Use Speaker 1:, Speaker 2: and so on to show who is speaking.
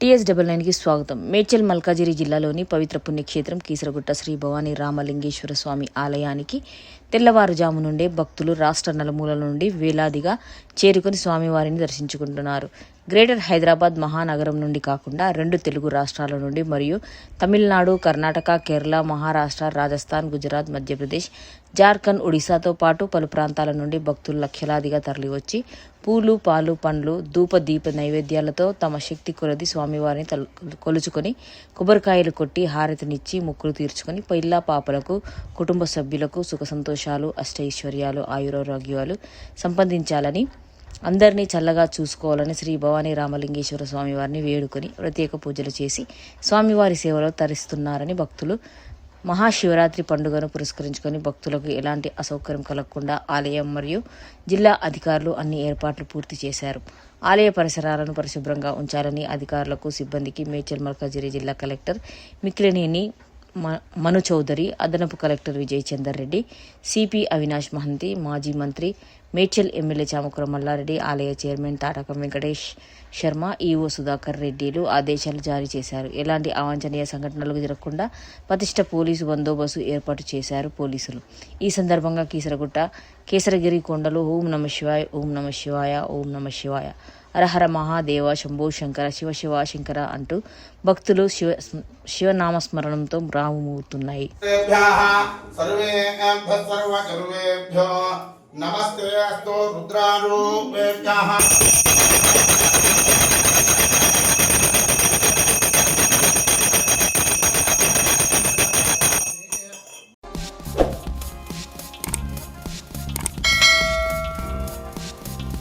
Speaker 1: TS double నైన్కి స్వాగతం. మేడ్చల్ మల్కాజిరి జిల్లాలోని పవిత్ర పుణ్యక్షేత్రం కీసరగుట్ట శ్రీ భవానీ రామలింగేశ్వర స్వామి ఆలయానికి తెల్లవారుజాము నుండే భక్తులు రాష్ట్ర నలుమూలల నుండి వేలాదిగా చేరుకొని స్వామివారిని దర్శించుకుంటున్నారు. గ్రేటర్ హైదరాబాద్ మహానగరం నుండి కాకుండా రెండు తెలుగు రాష్ట్రాల నుండి మరియు తమిళనాడు కర్ణాటక కేరళ మహారాష్ట్ర రాజస్థాన్ గుజరాత్ మధ్యప్రదేశ్ జార్ఖండ్ ఒడిశాతో పాటు పలు ప్రాంతాల నుండి భక్తులు లక్షలాదిగా తరలివచ్చి పూలు పాలు పండ్లు ధూప దీప నైవేద్యాలతో తమ శక్తి కొలది స్వామివారిని కొలుచుకొని కొబ్బరికాయలు కొట్టి హారతినిచ్చి ముక్కులు తీర్చుకొని పిల్ల పాపలకు కుటుంబ సభ్యులకు సుఖ సంతోషాలు అష్టైశ్వర్యాలు ఆయురారోగ్యాలు సంపాదించాలని అందరినీ చల్లగా చూసుకోవాలని శ్రీ భవానీ రామలింగేశ్వర స్వామివారిని వేడుకొని ప్రత్యేక పూజలు చేసి స్వామివారి సేవలో తరిస్తున్నారని భక్తులు. మహాశివరాత్రి పండుగను పురస్కరించుకొని భక్తులకు ఎలాంటి అసౌకర్యం కలగకుండా ఆలయం మరియు జిల్లా అధికారులు అన్ని ఏర్పాట్లు పూర్తి చేశారు. ఆలయ పరిసరాలను పరిశుభ్రంగా ఉంచాలని అధికారులకు సిబ్బందికి మేడ్చల్ మల్కాజిరి జిల్లా కలెక్టర్ మిక్కిలినేని మను చౌదరి అదనపు కలెక్టర్ విజయ్ చందర్ రెడ్డి సిపి అవినాష్ మహంతి మాజీ మంత్రి మేడ్చల్ ఎమ్మెల్యే చామకుర మల్లారెడ్డి ఆలయ చైర్మన్ తాటకం వెంకటేష్ శర్మ ఈఓ సుధాకర్ రెడ్డిలు ఆదేశాలు జారీ చేశారు. ఎలాంటి అవాంఛనీయ సంఘటనలు జరగకుండా పతిష్ట పోలీసు బందోబస్తు ఏర్పాటు చేశారు పోలీసులు. ఈ సందర్భంగా కీసరగుట్ట కేసరగిరి కొండలు ఓం నమ శివాయ ఓం నమ శివాయ ఓం నమ శివాయ. హరహర మహాదేవ శంభో శంకర శివ శివ శంకర అంటూ భక్తులు శివ శివనామస్మరణంతో
Speaker 2: రావుమూరుతున్నాయి నమస్తే